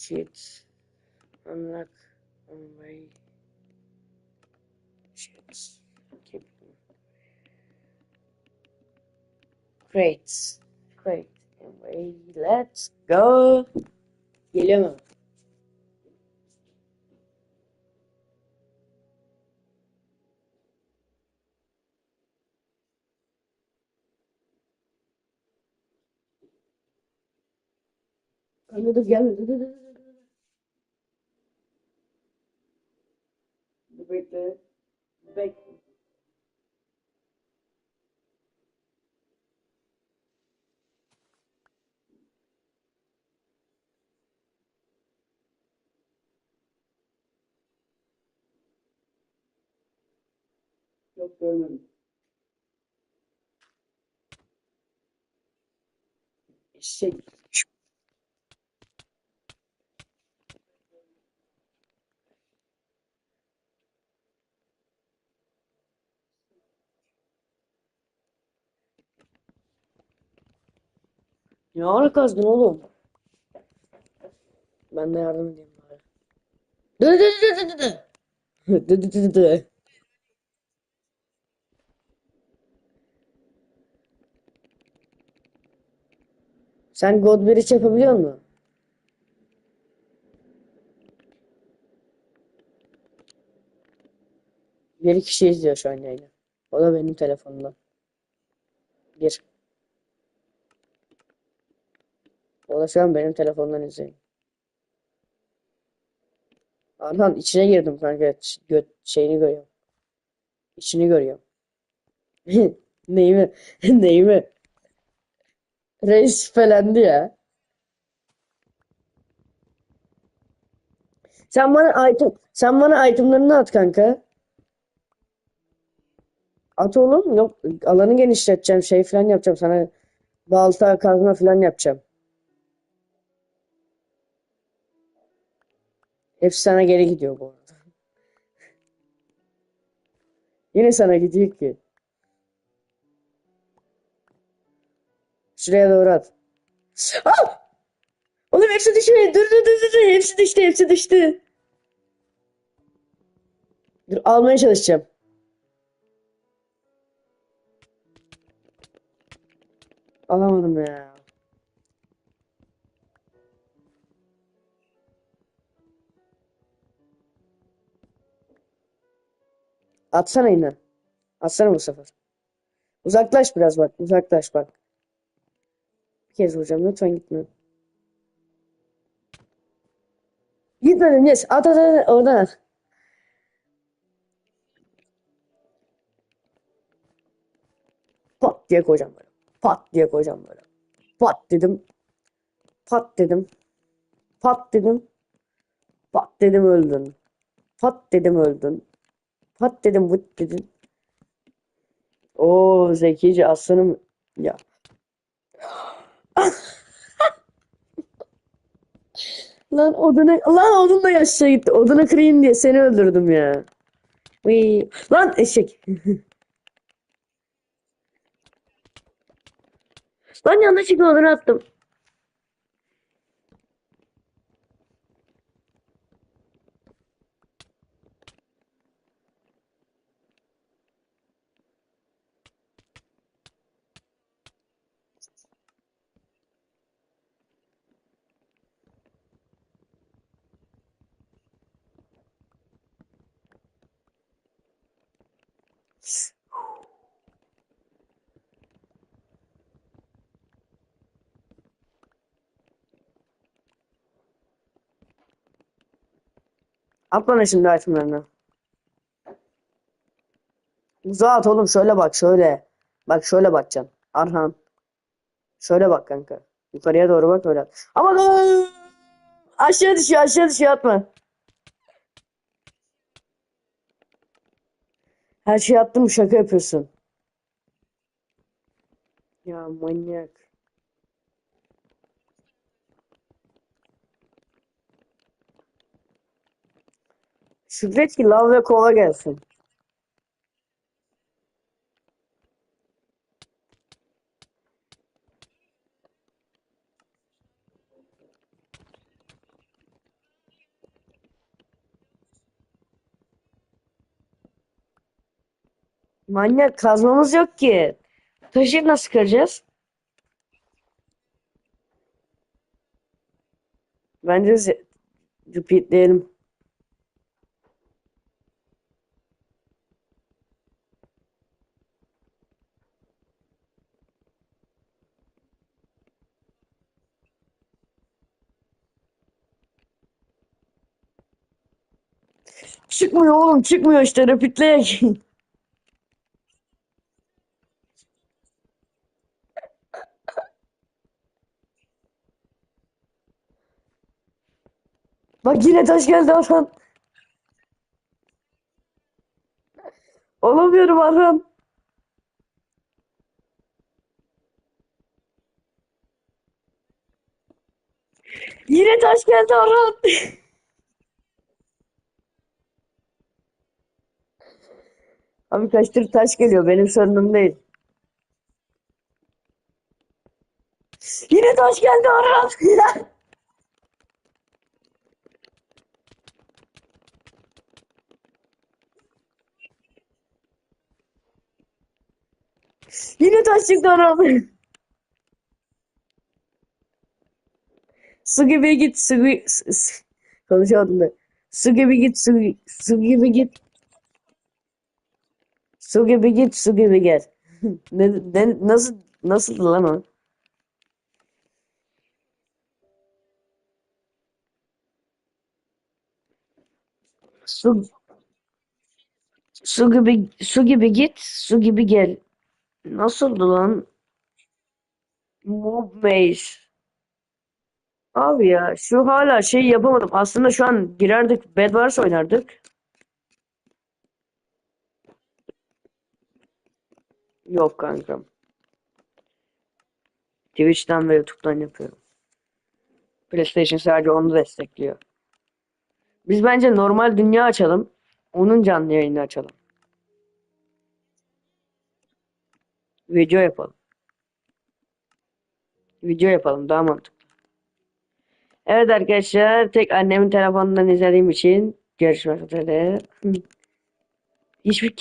cheat. Unlock on my cheats. Keep. Great. Great. Anyway, let's go. Geliyor mu? Kanka Yok görmedim. Eşek. Ne ara kazdın oğlum? Ben de yardım edeyim bari. Dı dı dı dı dı dı. Dı dı dı dı Sen God Bridge yapabiliyor musun? Bir kişi izliyor şu an yayını. O da benim telefonumdan. Bir. O da şu an benim telefondan izliyor. Arhan içine girdim kanka. Göt şeyini görüyorum. İçini görüyorum. Neyimi? Neyimi? Reis şüphelendi ya. Sen bana item, sen bana itemlarını at kanka. At oğlum. Yok alanı genişleteceğim. Şey falan yapacağım sana. Balta kazma falan yapacağım. Hepsi sana geri gidiyor bu arada. Yine sana gidiyor ki. Şuraya doğru at. Ah! Oğlum hepsi düştü. Dur dur dur dur. dur. Hepsi düştü. Hepsi düştü. Dur almaya çalışacağım. Alamadım ya. Atsana yine. Atsana bu sefer. Uzaklaş biraz bak. Uzaklaş bak. Bir kez vuracağım. Lütfen gitme. Gitmedim. Yes. At at at. Oradan at. Pat diye koyacağım böyle. Pat diye koyacağım böyle. Pat dedim. Pat dedim. Pat dedim. Pat dedim öldün. Pat dedim öldün. Pat dedim vıt dedin. Oo zekice aslanım ya. Lan oduna lan odun da yaşa gitti. Odunu kırayım diye seni öldürdüm ya. Uy. Lan eşek. Lan yanlışlıkla odunu attım. At bana şimdi itemlerini. Uzağa at oğlum şöyle bak şöyle. Bak şöyle bakacaksın. Arhan. Şöyle bak kanka. Yukarıya doğru bak öyle. Ama aşağı düşüyor aşağı düşüyor atma. Her şeyi attım şaka yapıyorsun. Ya manyak. Şükret ki lav ve kova gelsin. Manyak kazmamız yok ki. Taşı nasıl kıracağız? Bence repeatleyelim. Çıkmıyor oğlum çıkmıyor işte repeatleyek. Bak yine taş geldi Orhan. Olamıyorum Orhan. Yine taş geldi Orhan. Abi kaçtır taş geliyor benim sorunum değil. Yine taş geldi Orhan. Çıktı Orhan. Su gibi git su gibi konuşamadım da. Su gibi git su, su gibi git. Su gibi git su gibi gel. Ne, ne, nasıl nasıl lan o? Su su gibi su gibi git su gibi gel. Nasıldı lan? Mob Maze. Abi ya şu hala şey yapamadım. Aslında şu an girerdik Bedwars oynardık. Yok kankam. Twitch'ten ve YouTube'dan yapıyorum. PlayStation sadece onu destekliyor. Biz bence normal dünya açalım. Onun canlı yayını açalım. Video yapalım. Video yapalım daha mantıklı. Evet arkadaşlar tek annemin telefonundan izlediğim için görüşmek üzere. Hiçbir